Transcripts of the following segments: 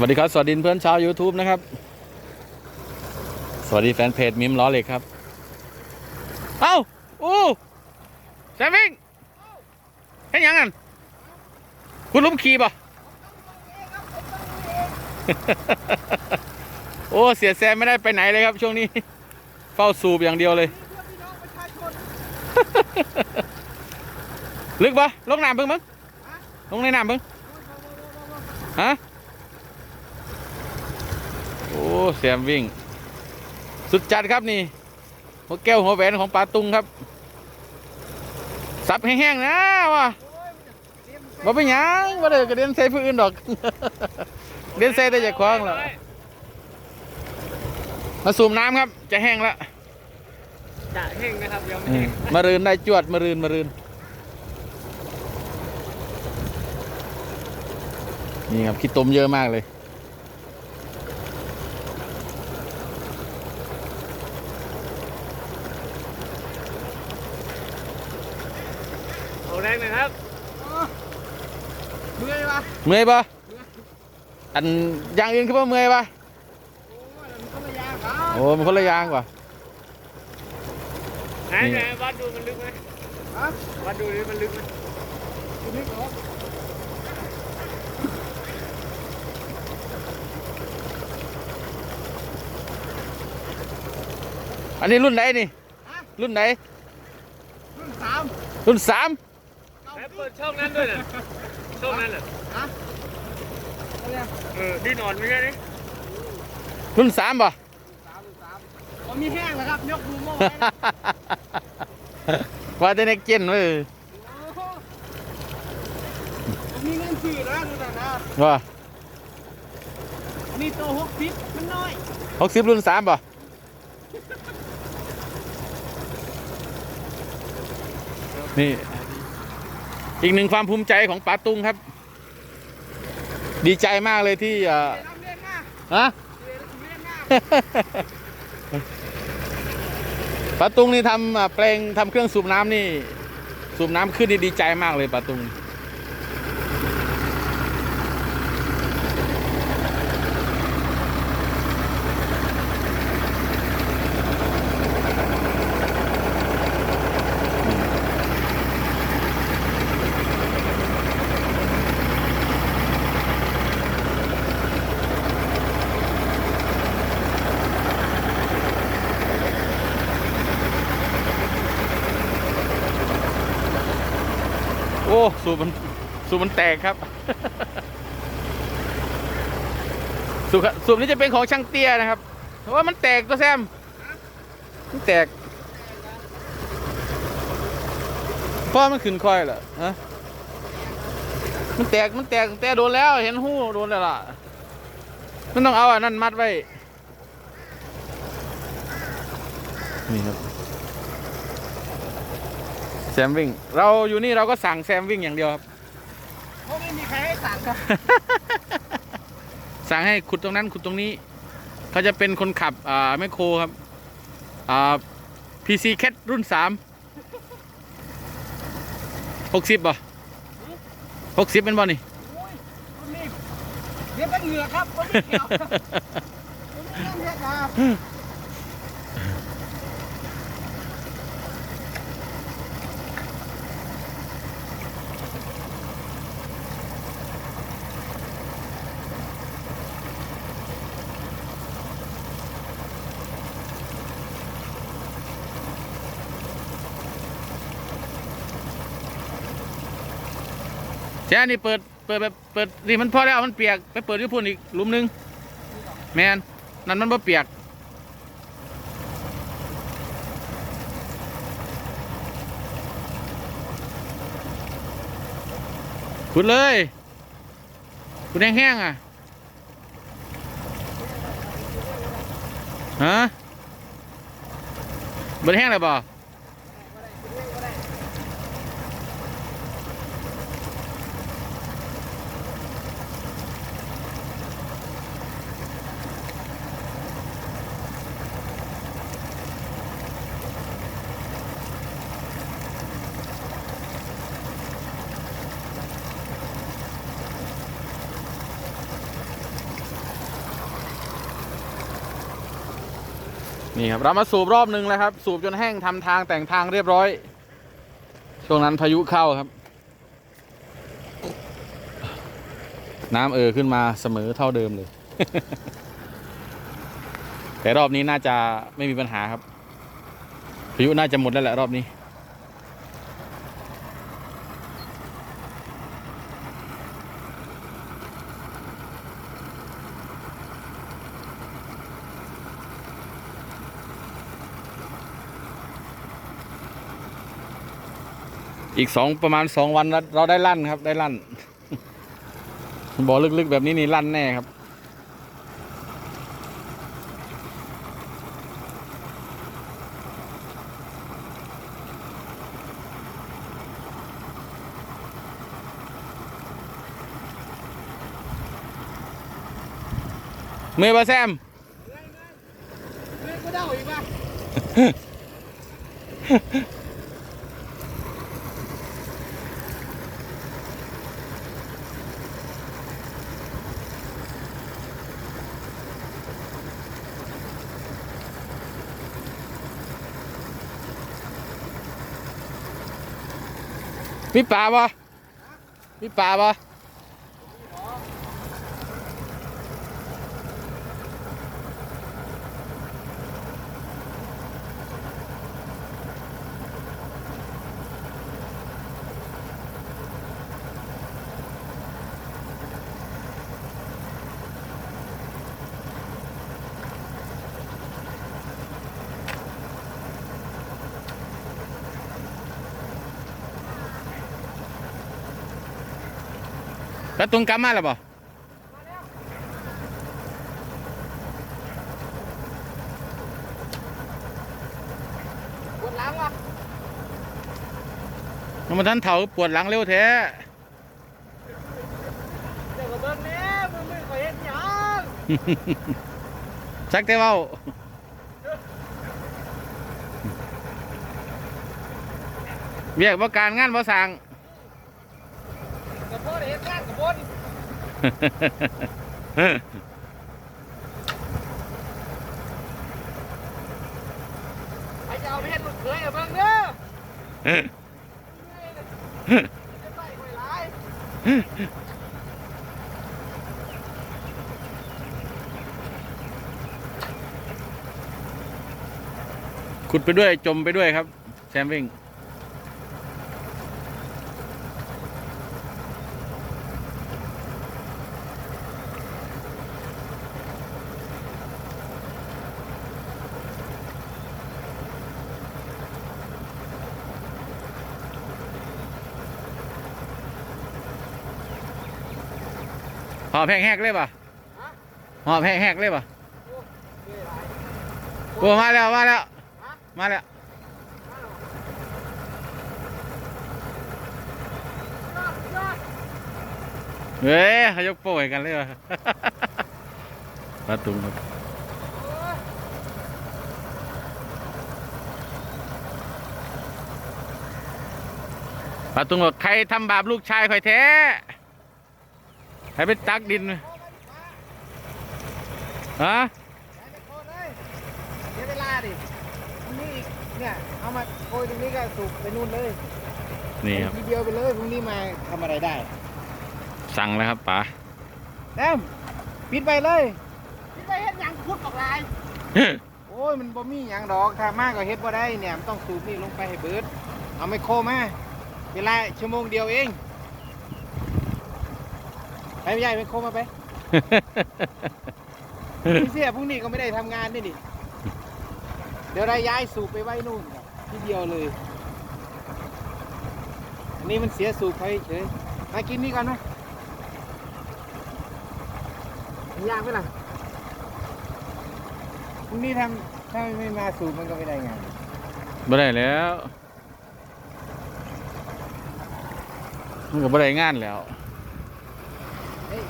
วัสดีครับ สวัสดีเพื่อนชาว YouTube นะครับ สวัสดีแฟนเพจมิมล้อเหล็กครับ เอ้าอู้แซมวิ่งเห็นยังกันคุณล้มขี่ป่ะโอ้เสียแซมไม่ได้ไปไหนเลยครับ ช่วงนี้ เฝ้าสูบอย่างเดียวเลย ลึกปะลงน้ำเพิ่งมั้งลงในน้ำเพิ่งฮะ แซมวิ่ง สุดจัดครับนี่หัวแก้วหัวแหวนของปลาตุงครับ สับแห้งๆนะว่ะบ่เป็นหยังบ่ได้กระเด็นใส่ผู้อื่นดอกเด็นใส่แต่จากคว้างแล้วมาสูบน้ำครับ จะแห้งแล้วจะแห้งนะครับยังไม่อืแห้มงมารืนได้จวดมารืนมารืนนี่ครับขี้ตมเยอะมากเลย เอาแรงหน่อยครับ เมื่อยปะเมื่อยปะอันอย่างอื่นคือว่าเมื่อยปะโอ้ยมันก็ไม่ยากครับโอ้มันคนละอย่างว่ะไหนนี่ไหนวัดดูมันลึกไหมฮะวัดดูดิมันลึกไหมคุณนี่เหรออันนี้รุ่นไหนนี่ รุ่นไหน รุ่นสามรุ่นสามไหนเปิดช่องนั้นด้วยน่ะ ช่องนั้นน่ะอะไรอะเออที่นอนไม่ใช่นี่รุ่นสามป่ะสามรุ่นสามผมมีแห้งแล้วครับ ยกดูโม่ไว้นะว่าแต่เน็กเจนเว้ยโอ้โหผมมีเงินซื้อนะดูหน่อยนะว่าอันนี้ตัวหกสิบมันน้อยหกสิบรุ่นสามป่ะนี่ อีกหนึ่งความภูมิใจของป๋าตุงครับ ดีใจมากเลยที่เอ่อเดี๋ยวเราเรียนหน้าฮะเดี๋ยวเราเรียนหน้าปาตุงนี่ทำอ่าแปลงทำเครื่องสูบน้ำนี่ สูบน้ำขึ้นนี่ดีใจมากเลยปาตุง สูบมันสูบมันแตกครับ สูบสูบนี้จะเป็นของช่างเตี้ยนะครับเพราะว่ามันแตกตัวแซมมันแตกเพราะมันขึ้นค่อยเหรอฮะมันแตกมันแตกแต่โดนแล้วเห็นหู้โดนแล้วล่ะมันต้องเอาอันนั้นมัดไว้ นี่ครับ แซ มวิ่ง เราอยู่นี่เราก็สั่งแซมวิ่งอย่างเดียวครับเพราะไม่มีใครให้สั่งครับ สั่งให้ขุดตรงนั้นขุดตรงนี้เขาจะเป็นคนขับอ่าแมคโครครับอ่า PC Cat รุ่นสามหกสิบป่ะหกสิบเป็นบ่นี่โอ้ยรุ่นนี้เดี๋ยวเป็นเหงือกครับผมไม่เกี่ยว ผมไม่ต้องเรียกครับ ใช่นี่เปิดเปิดแบบเปิดนี่มันพอแล้วมันเปียกไปเปิดที่พุ่นอีกหลุมหนึงแมนนั่นมันบ่เปียกขุดเลยขุดแห้งๆอะฮะเบิดแห้งเลยบ่ นี่ครับเรามาสูบรอบหนึ่งแล้วครับ สูบจนแห้งทำทางแต่งทางเรียบร้อย ช่วงนั้นพายุเข้าครับ น้ำเออขึ้นมาเสมอเท่าเดิมเลย แต่รอบนี้น่าจะไม่มีปัญหาครับพายุน่าจะหมดแล้วแหละรอบนี้ อีกสองประมาณสองวันเราเราได้ลั่นครับ ได้ลั่นบ่อลึกๆแบบนี้นี่ลั่นแน่ครับ เมื่อยปะแซมเฮ้ยก็เดาอีกป่ะ มีปลาปะมีปลาปะ แล้วตุงกลับมาแล้วปะปวดหลังว่ะมันทันเถาปวดหลังเร็วแท้เดี๋ยวก็เบิ่งแหน่มึงไม่เคยเห็นหยังชักแต่เว้าเรียกว่าการงานว่าสั่ง กระโปงเห็นงานกระโปงใครจะเอาไปเห็นลูกเคยกับเบิ่งเด้อจะใส่ไว้หลายขุดไปด้วยจมไปด้วยครับแซมวิ่ง หอบแหกๆเลยป่ะหอบแหกๆเลยป่ะโอ้มาแล้วมาแล้วมาแล้วเฮ้ยเขายกโป้ยกันเลยว่ะปลาตุงครับปลาตุงบอกใครทำบาปลูกชายข่อยแท้ ใครไปตักดินฮะเสียเวลาดิพรุ่งนี้อีกเนี่ยเอามาโกยตรงนี้ก็สูบไปนู่นเลยนี่ครับทีเดียวไปเลยพรุ่งนี้มาทำอะไรได้ สั่งแล้วครับป๋าแต้มปิดไปเลยปิดไปเฮ็ดหยังพูดบอกลายโอ้ยมันบ่มีหยังดอกถ้ามากก็เฮ็ดบ่ได้เนี่ยมันต้องสูบนี่ลงไปให้เบิด เอาไมโครมาเวลาชั่วโมงเดียวเอง ไปไม่ใหญ่ไมโคมาไป พี่เสียพรุ่งนี้ก็ไม่ได้ทำงานนี่ดิเดี๋ยวได้ย้ายสูบไปไว้นู่นครับที่เดียวเลยอันนี่มันเสียสูบไปเฉยมากินนี่ก่อนนะยากไหมล่ะพรุ่งนี้ทำถ้าไม่มาสูบมันก็ไม่ได้งานบ่ได้แล้ว มันก็บ่ได้งานแล้ว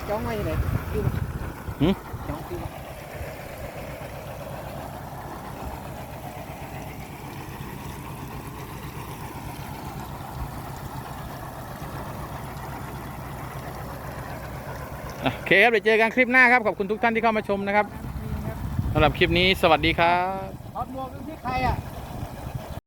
จ้องไว้ยังไงดูมาหึจ้องดูมาโอเคครับเดี๋ยวเจอกันคลิปหน้าครับขอบคุณทุกท่านที่เข้ามาชมนะครับสำหรับคลิปนี้สวัสดีครับถอดหมวกเป็นที่ใครอะ